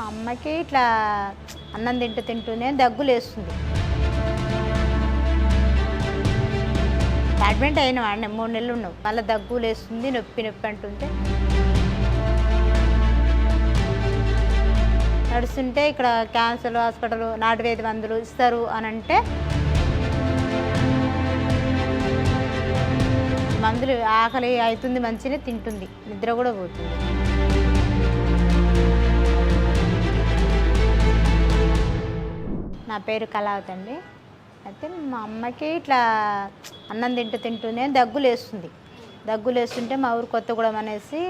మా అమ్మకి ఇట్లా అన్నం తింటూ తింటూనే దగ్గులు వేస్తుంది అడ్మిట్ అయిన వాడిని మూడు నెలలు ఉన్నావు. మళ్ళీ దగ్గులు వేస్తుంది నొప్పి నొప్పి అంటుంటే. నడుస్తుంటే ఇక్కడ క్యాన్సర్ హాస్పిటల్ నాటు వేది మందులు ఇస్తారు అని అంటే మందులు ఆకలి అవుతుంది మంచిగా తింటుంది. నిద్ర కూడా పోతుంది. నా పేరు కళావతి అండి అయితే మా అమ్మకి ఇట్లా అన్నం తింటూ తింటూనే దగ్గులు వేస్తుంది. దగ్గులు వేస్తుంటే మా ఊరు కొత్తగూడెం అనేసి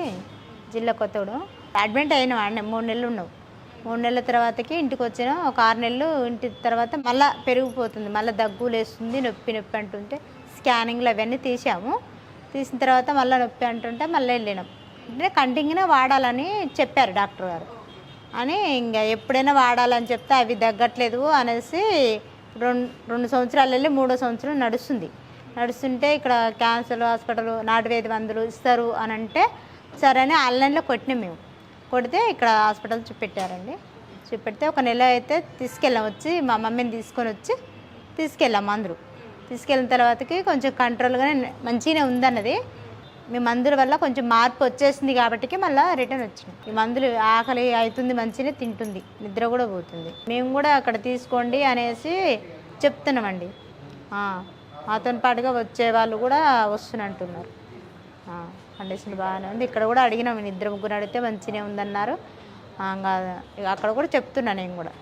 జిల్లా కొత్తగూడెం. అడ్మిట్ అయిన వాడిని మూడు నెలలు ఉన్నావు. మూడు నెలల తర్వాతకి ఇంటికి వచ్చిన ఒక ఆరు నెలలు ఇంటి తర్వాత మళ్ళీ పెరిగిపోతుంది. మళ్ళీ దగ్గులు వేస్తుంది నొప్పి నొప్పి అంటుంటే స్కానింగ్లు అవన్నీ తీసాము తీసిన తర్వాత మళ్ళీ నొప్పి అంటుంటే మళ్ళీ వెళ్ళినాం. అంటే కంటిన్యూగా వాడాలని చెప్పారు డాక్టర్ గారు. అని ఇంకా ఎప్పుడైనా వాడాలని చెప్తే అవి తగ్గట్లేదు అనేసి రెండు రెండు సంవత్సరాలు వెళ్ళి మూడో సంవత్సరం నడుస్తుంది. నడుస్తుంటే ఇక్కడ క్యాన్సర్ హాస్పిటల్ నాటువేది మందులు ఇస్తారు అని అంటే సరే అని ఆన్లైన్లో కొట్టినాం మేము. కొడితే ఇక్కడ హాస్పిటల్ చూపెట్టారండి. చూపెడితే ఒక నెల అయితే తీసుకెళ్ళాం. వచ్చి మా మమ్మీని తీసుకొని వచ్చి తీసుకెళ్ళాం అందరూ తీసుకెళ్ళిన తర్వాతకి కొంచెం కంట్రోల్గానే మంచిగానే ఉందన్నది. మీ మందుల వల్ల కొంచెం మార్పు వచ్చేసింది కాబట్టి మళ్ళీ రిటర్న్ వచ్చింది. ఈ మందులు ఆకలి అవుతుంది మంచిగా తింటుంది నిద్ర కూడా పోతుంది. మేము కూడా అక్కడ తీసుకోండి అనేసి చెప్తున్నామండి. మాతో పాటుగా వచ్చే వాళ్ళు కూడా వస్తున్నట్టున్నారు కండిషన్ బాగానే ఉంది. ఇక్కడ కూడా అడిగినాం నిద్ర ముగ్గురు అడిగితే మంచిగా ఉందన్నారు. అక్కడ కూడా చెప్తున్నా నేను కూడా.